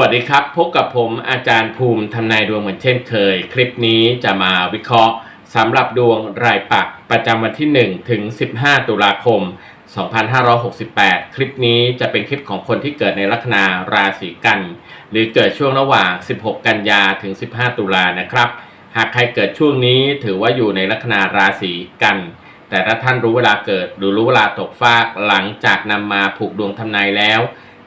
วัสดีครับ พบกับผมอาจารย์ภูมิทำนายดวงเหมือนเช่นเคย คลิปนี้จะมาวิเคราะห์สำหรับดวงรายปักประจำวันที่ 1 ถึง 15 ตุลาคม 2568 คลิปนี้จะเป็นคลิปของคนที่เกิดในลัคนาราศีกัน หรือเกิดช่วงระหว่าง 16 กันยาถึง 15 ตุลานะครับ หากใครเกิดช่วงนี้ถือว่าอยู่ในลัคนาราศีกัน แต่ถ้าท่านรู้เวลาเกิดหรือรู้เวลาตกฟากหลังจากนำมาผูกดวงทำนายแล้ว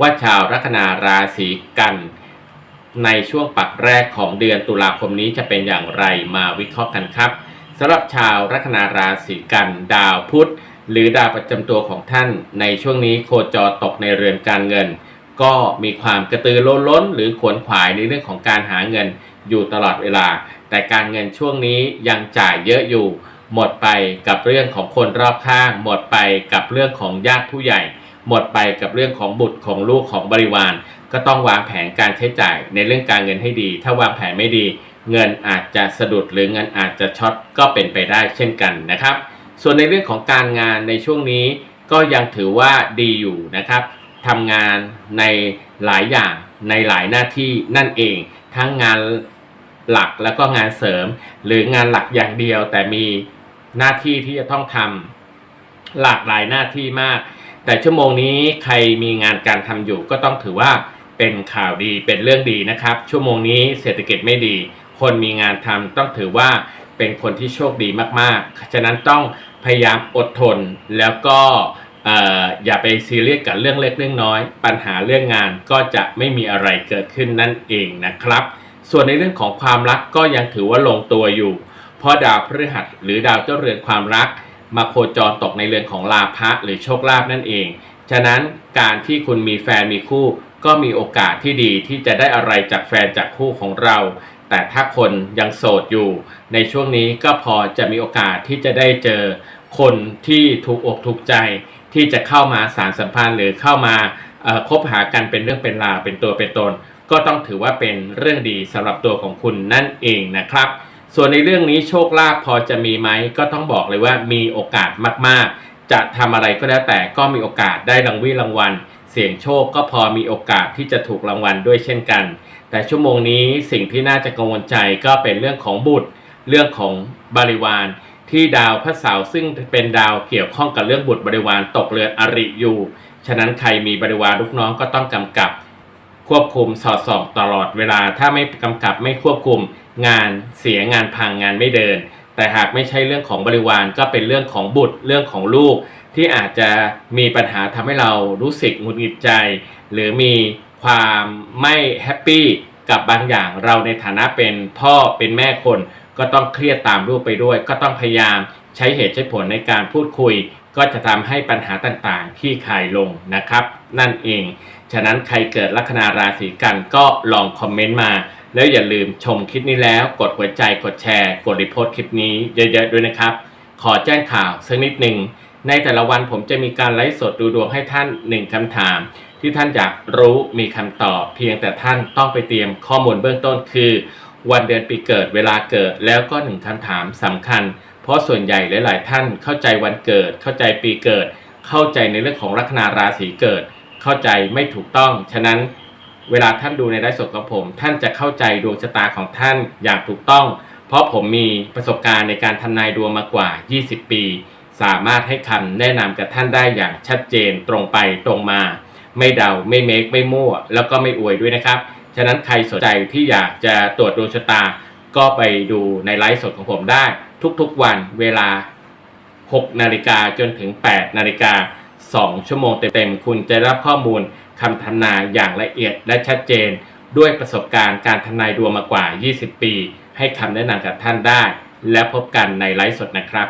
ว่าชาวลัคนาราศีกัน ในช่วงปักแรกของเดือนตุลาคมนี้จะเป็นอย่างไรมาวิเคราะห์กันครับสำหรับชาวลัคนาราศีกันดาวพุธ หรือดาวประจำตัวของท่าน ในช่วงนี้โคจรตกในเรือนการเงิน ก็มีความกระตือรือร้น หรือขวนขวายในเรื่องของการหาเงินอยู่ตลอดเวลา แต่การเงินช่วงนี้ยังจ่ายเยอะอยู่ หมดไปกับเรื่องของคนรอบข้าง หมดไปกับเรื่องของญาติผู้ใหญ่ หมดไปกับเรื่องของบุตรของลูกของบริวาร ก็ต้องวางแผนการใช้จ่ายในเรื่องการเงินให้ดี ถ้าวางแผนไม่ดี เงินอาจจะสะดุดหรือเงินอาจจะช็อตก็เป็นไปได้เช่นกันนะครับ ส่วนในเรื่องของการงานในช่วงนี้ก็ยังถือว่าดีอยู่นะครับทำงานในหลายอย่างในหลายหน้าที่นั่นเอง ทั้งงานหลักแล้วก็งานเสริม หรืองานหลักอย่างเดียวแต่มีหน้าที่ที่จะต้องทำหลากหลายหน้าที่มาก แต่ชั่วโมงนี้ใครมีงานการทำอยู่ก็ต้องถือว่าเป็นข่าวดีเป็นเรื่องดีนะครับ ชั่วโมงนี้เศรษฐกิจไม่ดี คนมีงานทำต้องถือว่าเป็นคนที่โชคดีมากๆ ฉะนั้นต้องพยายามอดทนแล้วก็เอ่ออย่าไปซีเรียสกับเรื่องเล็กเรื่องน้อย ปัญหาเรื่องงานก็จะไม่มีอะไรเกิดขึ้นนั่นเองนะครับ ส่วนในเรื่องของความรักก็ยังถือว่าลงตัวอยู่ เพราะดาวพฤหัสหรือดาวเจ้าเรือนความรัก มาโคจรตกในเรือนของลาภะหรือโชคลาภนั่นเอง ฉะนั้นการที่คุณมีแฟนมีคู่ ก็มีโอกาสที่ดีที่จะได้อะไรจากแฟนจากคู่ของเรา แต่ถ้าคนยังโสดอยู่ ในช่วงนี้ก็พอจะมีโอกาสที่จะได้เจอ คนที่ถูกอกถูกใจ ที่จะเข้ามาสารสัมพันธ์หรือเข้ามาคบหากันเป็นเรื่องเป็นราวเป็นตัวเป็นตน ก็ต้องถือว่าเป็นเรื่องดีสำหรับตัวของคุณนั่นเองนะครับ ส่วนในเรื่องนี้โชคลาภพอจะมีไหมก็ต้องบอกเลยว่ามีโอกาสมากๆ จะทำอะไรก็แล้วแต่ก็มีโอกาสได้รางวิรางวัล เสี่ยงโชคก็พอมีโอกาสที่จะถูกรางวัลด้วยเช่นกัน แต่ชั่วโมงนี้สิ่งที่น่าจะกังวลใจก็เป็นเรื่องของบุตร เรื่องของบริวาร ที่ดาวพระเสาร์ซึ่งเป็นดาวเกี่ยวข้องกับเรื่องบุตรบริวารตกเรือนอริอยู่ฉะนั้นใครมีบริวารลูกน้องก็ต้องกำกับ ควบคุมสอดส่องตลอดเวลาถ้าไม่กำกับไม่ควบคุม งานเสียงานพังงานไม่เดิน แต่หากไม่ใช่เรื่องของบริวารก็เป็นเรื่องของบุตรเรื่องของลูก ที่อาจจะมีปัญหาทำให้เรารู้สึกหงุดหงิดใจ หรือมีความไม่แฮปปี้กับบางอย่างเราในฐานะเป็นพ่อเป็นแม่คน ก็ต้องเครียดตามลูกไปด้วย ก็ต้องพยายามใช้เหตุใช้ผลในการพูดคุย ก็จะทำให้ปัญหาต่างๆที่คลายลงนะครับ นั่นเอง ฉะนั้นใครเกิดลัคนาราศีกันก็ลองคอมเมนต์มา แล้วอย่าลืมชมคลิปนี้แล้ว กดหัวใจกดแชร์ กดรีโพสต์คลิปนี้เยอะๆด้วยนะครับ ขอแจ้งข่าวสักนิดหนึ่งในแต่ละวันผมจะมีการไลฟ์สดดูดวงให้ท่านหนึ่งคำถาม ที่ท่านอยากรู้มีคำตอบ เพียงแต่ท่านต้องไปเตรียมข้อมูลเบื้องต้นคือ วันเดือนปีเกิดเวลาเกิดแล้วก็หนึ่งคำถามสำคัญ เพราะส่วนใหญ่หลาย ๆ ท่านเข้าใจวันเกิด เข้าใจปีเกิด เข้าใจในเรื่องของลัคนาราศีเกิด เข้าใจไม่ถูกต้องฉะนั้น เวลาท่านดูในไลฟ์สดของผม ท่านจะเข้าใจดวงชะตาของท่านอย่างถูกต้อง เพราะผมมีประสบการณ์ในการทำนายดวงมากว่า 20 ปี สามารถให้คำแนะนำกับท่านได้อย่างชัดเจนตรงไปตรงมา ไม่เดาไม่เมคไม่มั่ว แล้วก็ไม่อวยด้วยนะครับ ฉะนั้นใครสนใจที่อยากจะตรวจดวงชะตา ก็ไปดูในไลฟ์สดของผมได้ ทุกๆวันเวลา 6 นาฬิกาจนถึง 8 นาฬิกา2ชั่วโมงเต็มๆ คุณจะรับข้อมูล คำทำนายอย่างละเอียดและชัดเจน ด้วยประสบการณ์การทำนายดวงมากว่า 20 ปี ให้คำแนะนำกับท่านได้ และพบกันในไลฟ์สดนะครับ